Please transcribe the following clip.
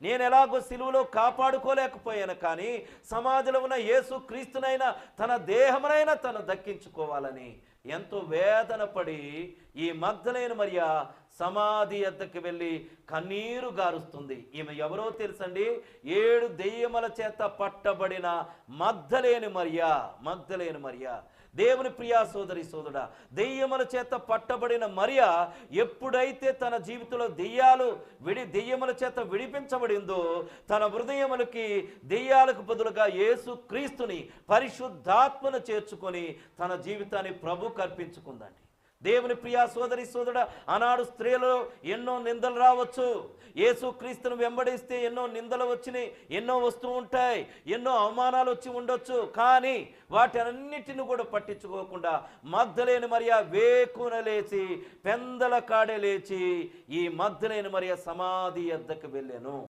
నేను ఎలాగో సిలువలో కాపాడుకోలేకపోయాను కానీ సమాజంలో ఉన్న యేసు క్రీస్తునైనా తన దేహమునైనా తను దక్కించుకోవాలని ఎంతో వేదన పడి ఈ మగ్ధలైన మరియా సమాధి ఎద్దకు వెళ్ళి కన్నీరు గారుస్తుంది. ఈమె ఎవరో తెలుసండి? ఏడు దెయ్యముల చేత పట్టబడిన మగ్ధలేని మరియ మగ్ధలేని మరియ. దేవుని ప్రియా సోదరి సోదరుడా దెయ్యముల చేత పట్టబడిన మరియ ఎప్పుడైతే తన జీవితంలో దెయ్యాలు విడి దెయ్యముల చేత విడిపించబడిందో తన హృదయములకి దెయ్యాలకు బదులుగా యేసు క్రీస్తుని పరిశుద్ధాత్మను చేర్చుకొని తన జీవితాన్ని ప్రభు కల్పించుకుందండి. దేవుని ప్రియా సోదరి సోదరుడ ఆనాడు స్త్రీలు ఎన్నో నిందలు రావచ్చు. యేసు క్రీస్తును వెంబడిస్తే ఎన్నో నిందలు వచ్చినాయి ఎన్నో వస్తూ ఉంటాయి ఎన్నో అవమానాలు వచ్చి ఉండొచ్చు. కానీ వాటన్నిటిని కూడా పట్టించుకోకుండా మగ్ధలేని మరియా వేకున లేచి పెందల కాడే లేచి ఈ మగ్ధలేని మరియా సమాధి ఎద్దకు వెళ్ళాను.